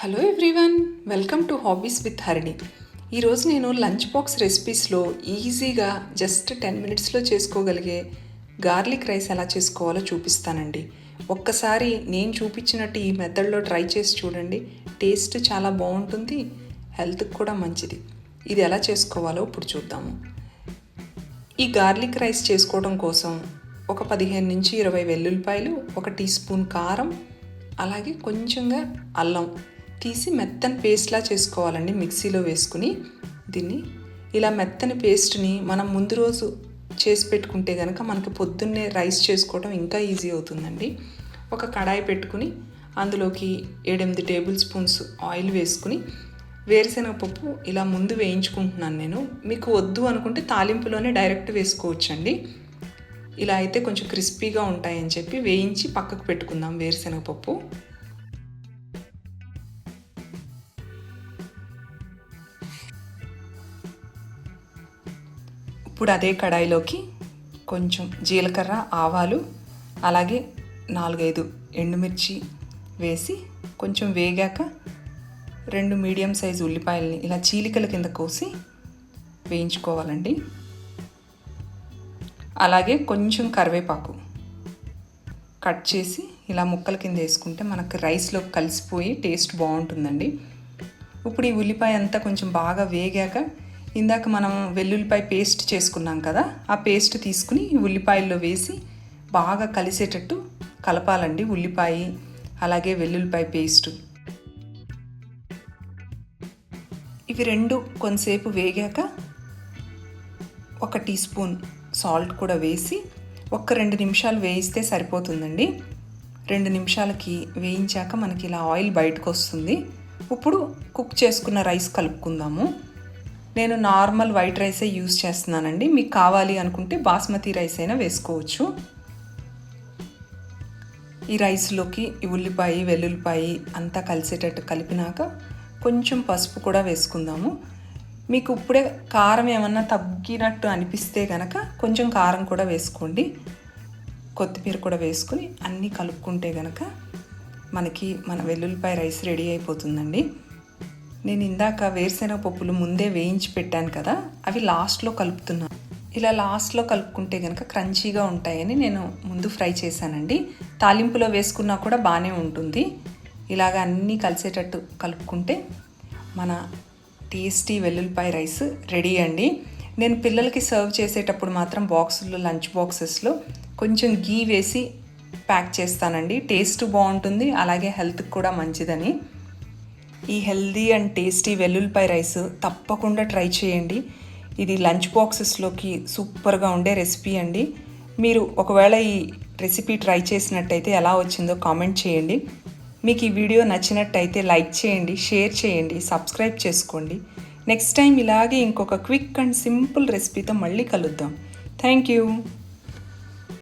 Hello everyone welcome to hobbies with Harini ఈరోజు నేను lunch box రెసిపీస్లో ఈజీగా జస్ట్ టెన్ మినిట్స్లో చేసుకోగలిగే గార్లిక్ రైస్ ఎలా చేసుకోవాలో చూపిస్తానండి. ఒక్కసారి నేను చూపించినట్టు ఈ మెథడ్లో ట్రై చేసి చూడండి. టేస్ట్ చాలా బాగుంటుంది హెల్త్కి కూడా మంచిది. ఇది ఎలా చేసుకోవాలో ఇప్పుడు చూద్దాము. ఈ గార్లిక్ రైస్ చేసుకోవడం కోసం ఒక పదిహేను నుంచి ఇరవై వెల్లుల్లిపాయలు ఒక టీ స్పూన్ కారం అలాగే కొంచెంగా అల్లం తీసి మెత్తని పేస్ట్లా చేసుకోవాలండి మిక్సీలో వేసుకుని దీన్ని. ఇలా మెత్తని పేస్ట్ని మనం ముందు రోజు చేసి పెట్టుకుంటే కనుక మనకి పొద్దున్నే రైస్ చేసుకోవడం ఇంకా ఈజీ అవుతుందండి. ఒక కడాయి పెట్టుకుని అందులోకి ఏడెనిమిది టేబుల్ స్పూన్స్ ఆయిల్ వేసుకుని వేరుశెనగ పప్పు ఇలా ముందు వేయించుకుంటున్నాను నేను. మీకు వద్దు అనుకుంటే తాలింపులోనే డైరెక్ట్ వేసుకోవచ్చండి. ఇలా అయితే కొంచెం క్రిస్పీగా ఉంటాయని చెప్పి వేయించి పక్కకు పెట్టుకుందాం వేరుశెనగపప్పు ఇప్పుడు అదే కడాయిలోకి కొంచెం జీలకర్ర ఆవాలు అలాగే నాలుగైదు ఎండుమిర్చి వేసి కొంచెం వేగాక రెండు మీడియం సైజు ఉల్లిపాయల్ని ఇలా చీలికల కింద కోసి వేయించుకోవాలండి. అలాగే కొంచెం కరివేపాకు కట్ చేసి ఇలా ముక్కల కింద వేసుకుంటే మనకు రైస్లో కలిసిపోయి టేస్ట్ బాగుంటుందండి. ఇప్పుడు ఈ ఉల్లిపాయ అంతా కొంచెం బాగా వేగాక ఇందాక మనం వెల్లుల్లిపాయ పేస్ట్ చేసుకున్నాం కదా ఆ పేస్ట్ తీసుకుని ఈ ఉల్లిపాయల్లో వేసి బాగా కలిసేటట్టు కలపాలండి ఉల్లిపాయ అలాగే వెల్లుల్లిపాయ పేస్ట్. ఇవి రెండు కొంతసేపు వేగాక ఒక టీ స్పూన్ సాల్ట్ కూడా వేసి ఒక్క రెండు నిమిషాలు వేయిస్తే సరిపోతుందండి. రెండు నిమిషాలకి వేయించాక మనకి ఇలా ఆయిల్ బయటకు వస్తుంది. ఇప్పుడు కుక్ చేసుకున్న రైస్ కలుపుకుందాము. నేను నార్మల్ వైట్ రైసే యూస్ చేస్తున్నానండి. మీకు కావాలి అనుకుంటే బాస్మతి రైస్ అయినా వేసుకోవచ్చు. ఈ రైస్లోకి ఈ ఉల్లిపాయ వెల్లుల్లిపాయ అంతా కలిసేటట్టు కలిపినాక కొంచెం పసుపు కూడా వేసుకుందాము. మీకు ఇప్పుడే కారం ఏమన్నా తగ్గినట్టు అనిపిస్తే కనుక కొంచెం కారం కూడా వేసుకోండి. కొత్తిమీర కూడా వేసుకుని అన్నీ కలుపుకుంటే కనుక మనకి మన వెల్లుల్లిపాయ రైస్ రెడీ అయిపోతుందండి. నేను ఇందాక వేరుశెనగ పప్పులు ముందే వేయించి పెట్టాను కదా అవి లాస్ట్లో కలుపుతున్నాను. ఇలా లాస్ట్లో కలుపుకుంటే కనుక క్రంచీగా ఉంటాయని నేను ముందు ఫ్రై చేశానండి. తాలింపులో వేసుకున్నా కూడా బాగానే ఉంటుంది. ఇలాగ అన్నీ కలిసేటట్టు కలుపుకుంటే మన టేస్టీ వెల్లుల్లిపాయ రైస్ రెడీ అండి. నేను పిల్లలకి సర్వ్ చేసేటప్పుడు మాత్రం బాక్సుల్లో లంచ్ బాక్సెస్లో కొంచెం గీ వేసి ప్యాక్ చేస్తానండి. టేస్ట్ బాగుంటుంది అలాగే హెల్త్కి కూడా మంచిదని. ఈ హెల్దీ అండ్ టేస్టీ వెల్లుల్లిపాయ రైస్ తప్పకుండా ట్రై చేయండి. ఇది లంచ్ బాక్సెస్లోకి సూపర్గా ఉండే రెసిపీ అండి. మీరు ఒకవేళ ఈ రెసిపీ ట్రై చేసినట్టయితే ఎలా వచ్చిందో కామెంట్ చేయండి. మీకు ఈ వీడియో నచ్చినట్టయితే లైక్ చేయండి షేర్ చేయండి సబ్స్క్రైబ్ చేసుకోండి. నెక్స్ట్ టైం ఇలాగే ఇంకొక క్విక్ అండ్ సింపుల్ రెసిపీతో మళ్ళీ కలుద్దాం. Thank you.